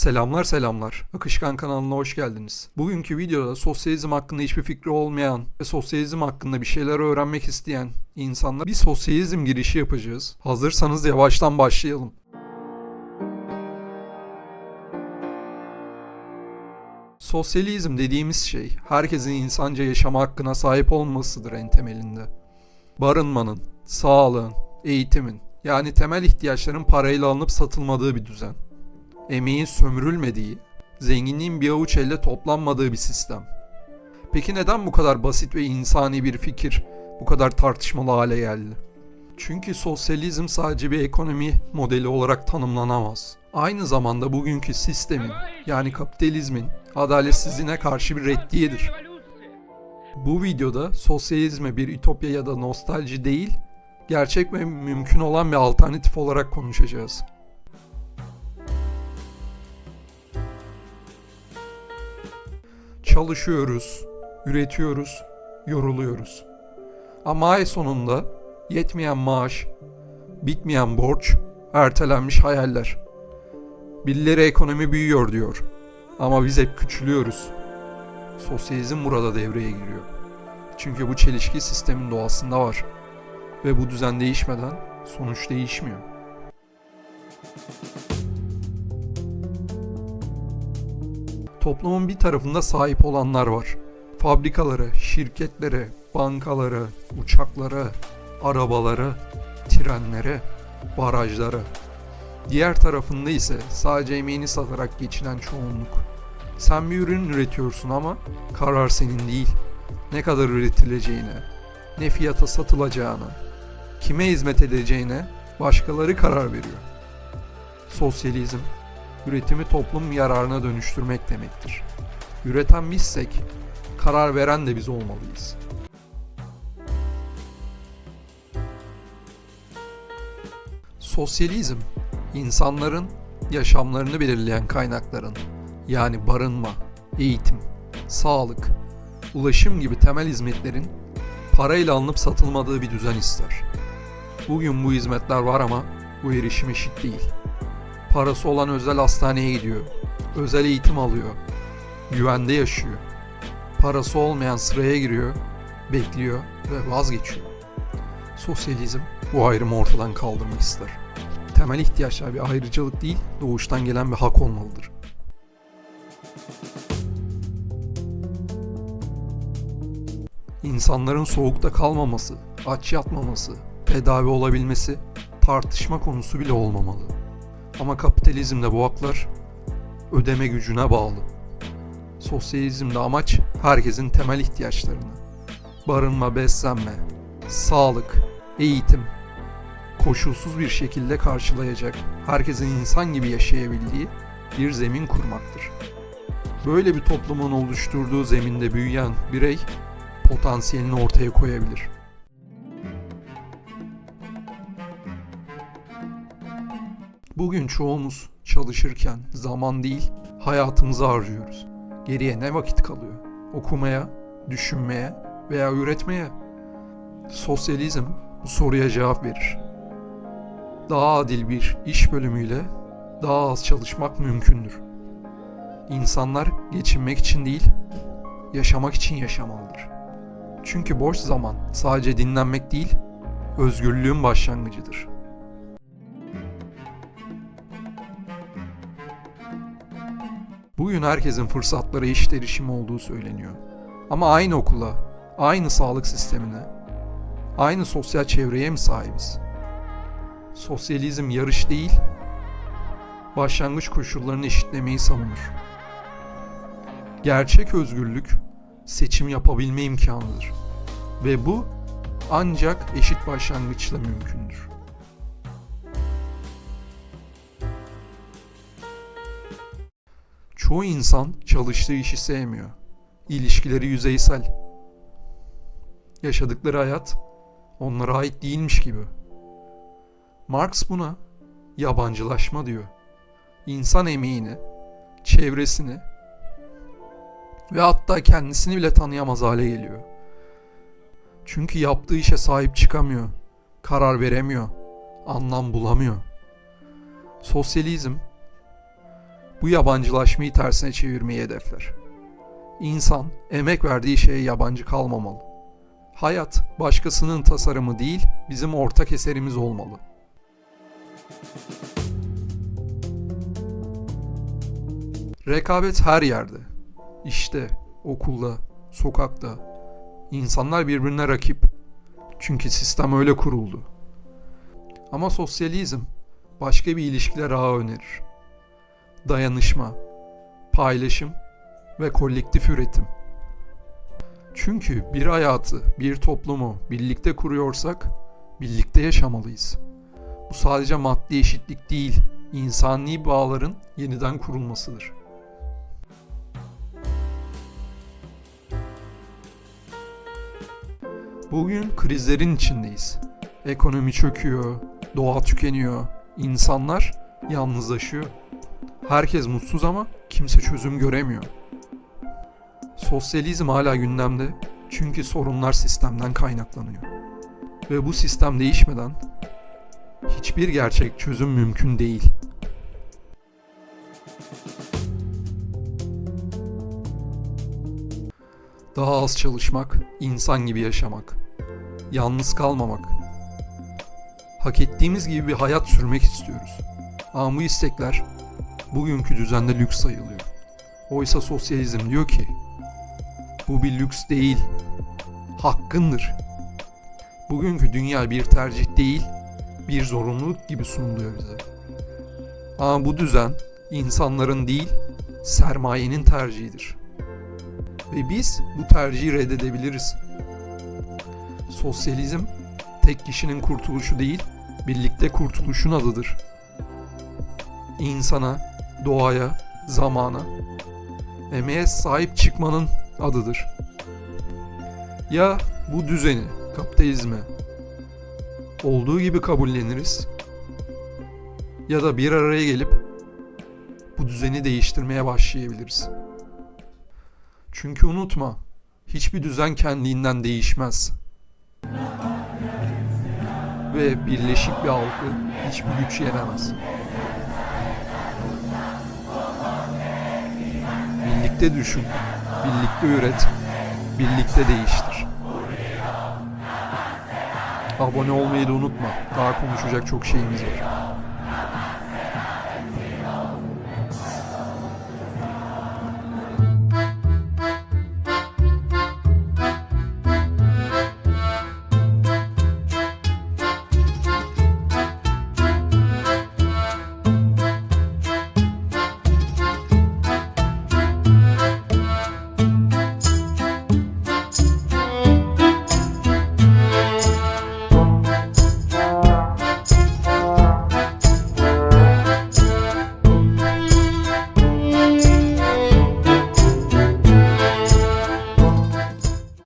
Selamlar selamlar. Akışkan kanalına hoş geldiniz. Bugünkü videoda sosyalizm hakkında hiçbir fikri olmayan ve sosyalizm hakkında bir şeyler öğrenmek isteyen insanlar bir sosyalizm girişi yapacağız. Hazırsanız yavaştan başlayalım. Sosyalizm dediğimiz şey herkesin insanca yaşama hakkına sahip olmasıdır en temelinde. Barınmanın, sağlığın, eğitimin yani temel ihtiyaçların parayla alınıp satılmadığı bir düzen emeğin sömürülmediği, zenginliğin bir avuç elde toplanmadığı bir sistem. Peki neden bu kadar basit ve insani bir fikir bu kadar tartışmalı hale geldi? Çünkü sosyalizm sadece bir ekonomi modeli olarak tanımlanamaz. Aynı zamanda bugünkü sistemin yani kapitalizmin adaletsizliğine karşı bir reddiyedir. Bu videoda sosyalizme bir ütopya ya da nostalji değil, gerçek ve mümkün olan bir alternatif olarak konuşacağız. Çalışıyoruz, üretiyoruz, yoruluyoruz. Ama ay sonunda yetmeyen maaş, bitmeyen borç, ertelenmiş hayaller. Birileri ekonomi büyüyor diyor. Ama biz hep küçülüyoruz. Sosyalizm burada devreye giriyor. Çünkü bu çelişki sistemin doğasında var. Ve bu düzen değişmeden sonuç değişmiyor. Toplumun bir tarafında sahip olanlar var. Fabrikaları, şirketleri, bankaları, uçakları, arabaları, trenleri, barajları. Diğer tarafında ise sadece emeğini satarak geçinen çoğunluk. Sen bir ürün üretiyorsun ama karar senin değil. Ne kadar üretileceğine, ne fiyata satılacağına, kime hizmet edeceğine başkaları karar veriyor. Sosyalizm üretimi toplum yararına dönüştürmek demektir. Üreten bizsek, karar veren de biz olmalıyız. Sosyalizm, insanların yaşamlarını belirleyen kaynakların, yani barınma, eğitim, sağlık, ulaşım gibi temel hizmetlerin parayla alınıp satılmadığı bir düzen ister. Bugün bu hizmetler var ama bu erişim eşit değil. Parası olan özel hastaneye gidiyor. Özel eğitim alıyor. Güvende yaşıyor. Parası olmayan sıraya giriyor, bekliyor ve vazgeçiyor. Sosyalizm bu ayrımı ortadan kaldırmak ister. Temel ihtiyaçlar bir ayrıcalık değil, doğuştan gelen bir hak olmalıdır. İnsanların soğukta kalmaması, aç yatmaması, tedavi olabilmesi tartışma konusu bile olmamalı. Ama kapitalizmde bu haklar ödeme gücüne bağlı. Sosyalizmde amaç herkesin temel ihtiyaçlarını, barınma, beslenme, sağlık, eğitim, koşulsuz bir şekilde karşılayacak, herkesin insan gibi yaşayabildiği bir zemin kurmaktır. Böyle bir toplumun oluşturduğu zeminde büyüyen birey potansiyelini ortaya koyabilir. Bugün çoğumuz çalışırken zaman değil, hayatımızı harcıyoruz. Geriye ne vakit kalıyor? Okumaya, düşünmeye veya üretmeye? Sosyalizm bu soruya cevap verir. Daha adil bir iş bölümüyle daha az çalışmak mümkündür. İnsanlar geçinmek için değil, yaşamak için yaşamalıdır. Çünkü boş zaman sadece dinlenmek değil, özgürlüğün başlangıcıdır. Bugün herkesin fırsatlara eşit erişimi olduğu söyleniyor. Ama aynı okula, aynı sağlık sistemine, aynı sosyal çevreye mi sahibiz? Sosyalizm yarış değil, başlangıç koşullarını eşitlemeyi savunur. Gerçek özgürlük seçim yapabilme imkanıdır. Ve bu ancak eşit başlangıçla mümkündür. Çoğu insan çalıştığı işi sevmiyor. İlişkileri yüzeysel. Yaşadıkları hayat onlara ait değilmiş gibi. Marx buna yabancılaşma diyor. İnsan emeğini, çevresini ve hatta kendisini bile tanıyamaz hale geliyor. Çünkü yaptığı işe sahip çıkamıyor, karar veremiyor, anlam bulamıyor. Sosyalizm bu yabancılaşmayı tersine çevirmeyi hedefler. İnsan emek verdiği şeye yabancı kalmamalı. Hayat başkasının tasarımı değil, bizim ortak eserimiz olmalı. Rekabet her yerde. İşte, okulda, sokakta. İnsanlar birbirine rakip. Çünkü sistem öyle kuruldu. Ama sosyalizm başka bir ilişkiler ağı önerir. Dayanışma, paylaşım ve kolektif üretim. Çünkü bir hayatı, bir toplumu birlikte kuruyorsak birlikte yaşamalıyız. Bu sadece maddi eşitlik değil, insani bağların yeniden kurulmasıdır. Bugün krizlerin içindeyiz. Ekonomi çöküyor, doğa tükeniyor, insanlar yalnızlaşıyor. Herkes mutsuz ama kimse çözüm göremiyor. Sosyalizm hala gündemde çünkü sorunlar sistemden kaynaklanıyor. Ve bu sistem değişmeden hiçbir gerçek çözüm mümkün değil. Daha az çalışmak, insan gibi yaşamak, yalnız kalmamak. Hak ettiğimiz gibi bir hayat sürmek istiyoruz. Ama bu istekler bugünkü düzende lüks sayılıyor. Oysa sosyalizm diyor ki bu bir lüks değil, hakkındır. Bugünkü dünya bir tercih değil, bir zorunluluk gibi sunuluyor bize. Ama bu düzen insanların değil, sermayenin tercihidir. Ve biz bu tercihi reddedebiliriz. Sosyalizm tek kişinin kurtuluşu değil, birlikte kurtuluşun adıdır. İnsana, doğaya, zamana, emeğe sahip çıkmanın adıdır. Ya bu düzeni, kapitalizmi olduğu gibi kabulleniriz ya da bir araya gelip bu düzeni değiştirmeye başlayabiliriz. Çünkü unutma, hiçbir düzen kendinden değişmez. Ve birleşik bir halkı hiçbir güç yenemez. Birlikte düşün, birlikte üret, birlikte değiştir. Abone olmayı da unutma. Daha konuşacak çok şeyimiz var.